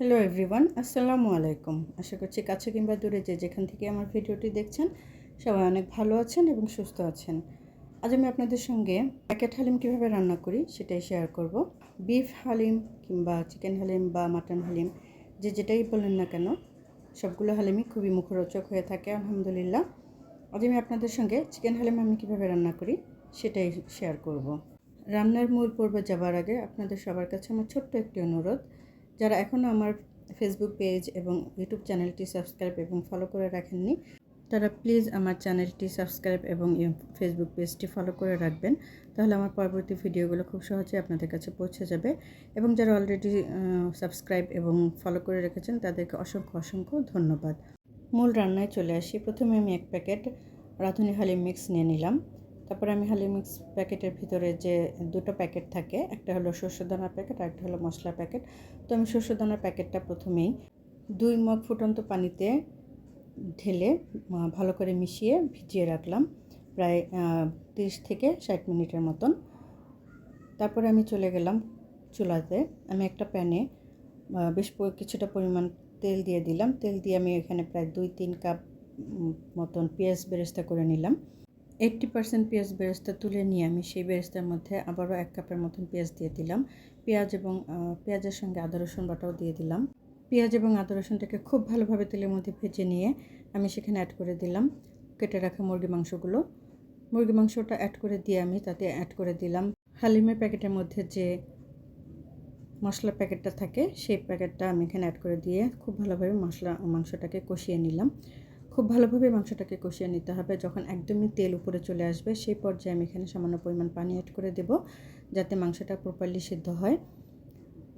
Hello everyone আসসালামু আলাইকুম আশা করছি কাছে কিংবা দূরে যে যেখান থেকে আমার ভিডিওটি দেখছেন, সবাই অনেক ভালো আছেন এবং সুস্থ আছেন। আজ আমি আপনাদের সঙ্গে প্যাকেট হালিম কীভাবে রান্না করি সেটাই শেয়ার করব। বিফ হালিম কিংবা চিকেন হালিম বা মাটন হালিম, যে যেটাই বলেন না কেন, সবগুলো হালিমই খুবই মুখরোচক হয়ে থাকে, আলহামদুলিল্লাহ। আজ আমি আপনাদের সঙ্গে চিকেন হালিম আমি কীভাবে রান্না করি সেটাই শেয়ার করব। রান্নার মূল পর্বে যাবার আগে আপনাদের সবার কাছে আমার ছোট্ট একটি অনুরোধ যারা এখনও আমার ফেসবুক পেজ এবং ইউটিউব চ্যানেলটি সাবস্ক্রাইব এবং ফলো করে রাখেননি, তারা প্লিজ আমার চ্যানেলটি সাবস্ক্রাইব এবং ফেসবুক পেজটি ফলো করে রাখবেন। তাহলে আমার পরবর্তী ভিডিওগুলো খুব সহজে আপনাদের কাছে পৌঁছে যাবে। এবং যারা অলরেডি সাবস্ক্রাইব এবং ফলো করে রেখেছেন, তাদেরকে অসংখ্য অসংখ্য ধন্যবাদ। মূল রান্নায় চলে আসি। প্রথমে আমি এক প্যাকেট রাঁধুনি হালিম মিক্স নিয়ে নিলাম। তারপরে আমি হালি মিক্স প্যাকেটের ভিতরে যে দুটো প্যাকেট থাকে, একটা হলো শস্যদানার প্যাকেট আর একটা হলো মশলা প্যাকেট। তো আমি শস্যদানার প্যাকেটটা প্রথমেই দুই মগ ফুটন্ত পানিতে ঢেলে ভালো করে মিশিয়ে ভিজিয়ে রাখলাম প্রায় তিরিশ থেকে ষাট মিনিটের মতন। তারপরে আমি চলে গেলাম চুলাতে। আমি একটা প্যানে বেশ কিছুটা পরিমাণ তেল দিয়ে দিলাম। তেল দিয়ে আমি এখানে প্রায় দুই, তিন কাপ মতন পেঁয়াজ বেরেস্তা করে নিলাম। এইট্টি পার্সেন্ট পেঁয়াজ বেরেস্তা তুলে নিয়ে আমি সেই বেরেস্তার মধ্যে আবারও এক কাপের মতন পেঁয়াজ দিয়ে দিলাম। পেঁয়াজ এবং পেঁয়াজের সঙ্গে আদা, রসুন বাটাও দিয়ে দিলাম। পেঁয়াজ এবং আদা, রসুনটাকে খুব ভালোভাবে তেলের মধ্যে ভেজে নিয়ে আমি সেখানে অ্যাড করে দিলাম। কেটে রাখা মুরগি মাংসগুলো। মুরগি মাংসটা অ্যাড করে দিয়ে আমি তাতে অ্যাড করে দিলাম। হালিমের প্যাকেটের মধ্যে যে মশলা প্যাকেটটা থাকে, সেই প্যাকেটটা আমি এখানে অ্যাড করে দিয়ে খুব ভালোভাবে মশলা, মাংসটাকে কষিয়ে নিলাম। খুব ভালোভাবে মাংসটাকে কষিয়ে নিতে হবে। যখন একদমই তেল উপরে চলে আসবে, সেই পর্যায়ে আমি এখানে সামান্য পরিমাণ পানি অ্যাড করে দেব, যাতে মাংসটা প্রপারলি সিদ্ধ হয়।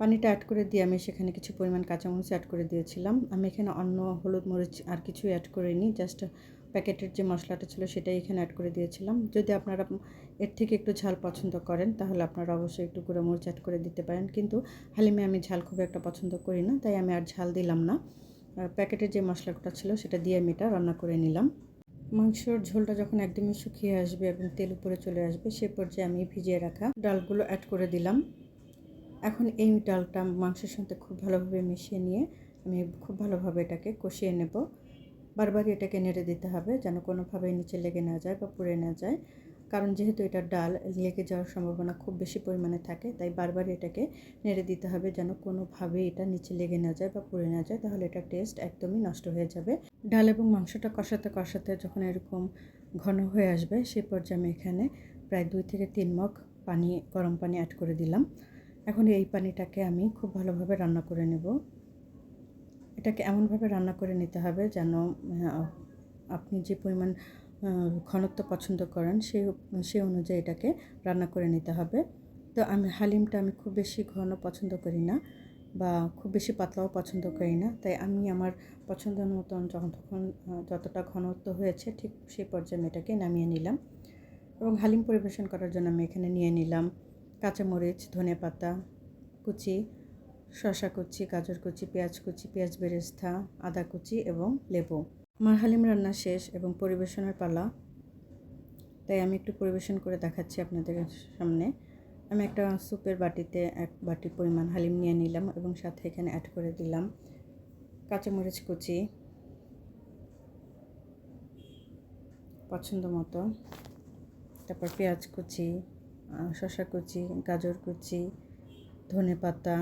পানিটা অ্যাড করে দিয়ে আমি সেখানে কিছু পরিমাণ কাঁচামরিচ অ্যাড করে দিয়েছিলাম। আমি এখানে অন্য হলুদ মরিচ আর কিছু অ্যাড করিনি জাস্ট প্যাকেটের যে মশলাটা ছিল সেটাই এখানে অ্যাড করে দিয়েছিলাম। যদি আপনারা এর থেকে একটু ঝাল পছন্দ করেন, তাহলে আপনারা অবশ্যই একটু গুঁড়ো মরিচ অ্যাড করে দিতে পারেন। কিন্তু হালিমে আমি ঝাল খুব একটা পছন্দ করি না, তাই আমি আর ঝাল দিলাম না। প্যাকেটের যে মশলাটা ছিল সেটা দিয়ে আমি এটা রান্না করে নিলাম। মাংসর ঝোলটা যখন একদমই শুকিয়ে আসবে এবং তেল উপরে চলে আসবে, সে পর্যায়ে আমি ভিজিয়ে রাখা ডালগুলো অ্যাড করে দিলাম। এখন এই ডালটা মাংসের সাথে খুব ভালোভাবে মিশিয়ে নিয়ে আমি খুব ভালোভাবে এটাকে কষিয়ে নেব। বারবারই এটাকে নেড়ে দিতে হবে যেন কোনোভাবেই নিচে লেগে না যায় বা পুড়ে না যায়। কারণ যেহেতু এটা ডাল লেগে যাওয়ার সম্ভাবনা খুব বেশি পরিমাণে থাকে, তাই বারবার এটাকে নেড়ে দিতে হবে যেন কোনোভাবেই এটা নিচে লেগে না যায় বা পুড়ে না যায়, তাহলে এটা টেস্ট একদমই নষ্ট হয়ে যাবে। ডাল এবং মাংসটা কষাতে কষাতে যখন এরকম ঘন হয়ে আসবে সেই পর্যায়ে আমি এখানে প্রায় দুই থেকে তিন মগ পানি, গরম পানি অ্যাড করে দিলাম। এখন এই পানিটাকে আমি খুব ভালোভাবে রান্না করে নেব। এটাকে এমনভাবে রান্না করে নিতে হবে যেন আপনি যে পরিমাণ ঘনত্ব পছন্দ করেন সেই সেই অনুযায়ী এটাকে রান্না করে নিতে হবে। তো আমি হালিমটা আমি খুব বেশি ঘন পছন্দ করি না বা খুব বেশি পাতলাও পছন্দ করি না। তাই আমি আমার পছন্দের মতন যখন যতটা ঘনত্ব হয়েছে ঠিক সেই পর্যায়ে এটাকে নামিয়ে নিলাম। এবং হালিম পরিবেশন করার জন্য আমি এখানে নিয়ে নিলাম কাঁচামরিচ, ধনে পাতা কুচি শশা কুচি, গাজর কুচি, পেঁয়াজ কুচি, পেঁয়াজ বেরেস্তা, আদা কুচি এবং লেবু। আমার হালিম রান্না শেষ এবং পরিবেশনের পালা। তাই আমি একটু পরিবেশন করে দেখাচ্ছি আপনাদের সামনে। আমি একটা স্যুপের বাটিতে এক বাটি পরিমাণ হালিম নিয়ে নিলাম এবং সাথে এখানে অ্যাড করে দিলাম কাঁচামরিচ কুচি। পছন্দ মতো। তারপর পেঁয়াজ কুচি শসা কুচি, গাজর কুচি, ধনে পাতা,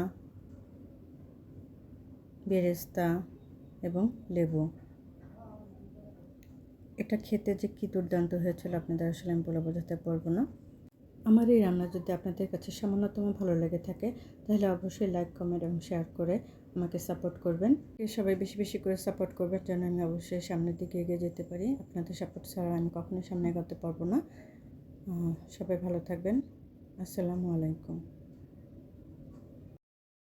বেরেস্তা এবং লেবু। এটা খেতে যে কী দুর্দান্ত হয়েছিল আপনাদের আসলে আমি বলে বোঝাতে পারব না। আমার এই রান্না যদি আপনাদের কাছে সামান্যতম ভালো লেগে থাকে, তাহলে অবশ্যই লাইক কমেন্ট এবং শেয়ার করে আমাকে সাপোর্ট করবেন। সবাই বেশি বেশি করে সাপোর্ট করবেন যেন আমি অবশ্যই সামনের দিকে এগিয়ে যেতে পারি। আপনাদের সাপোর্ট ছাড়া আমি কখনোই সামনে এগোতে পারব না। সবাই ভালো থাকবেন। আসসালামু আলাইকুম।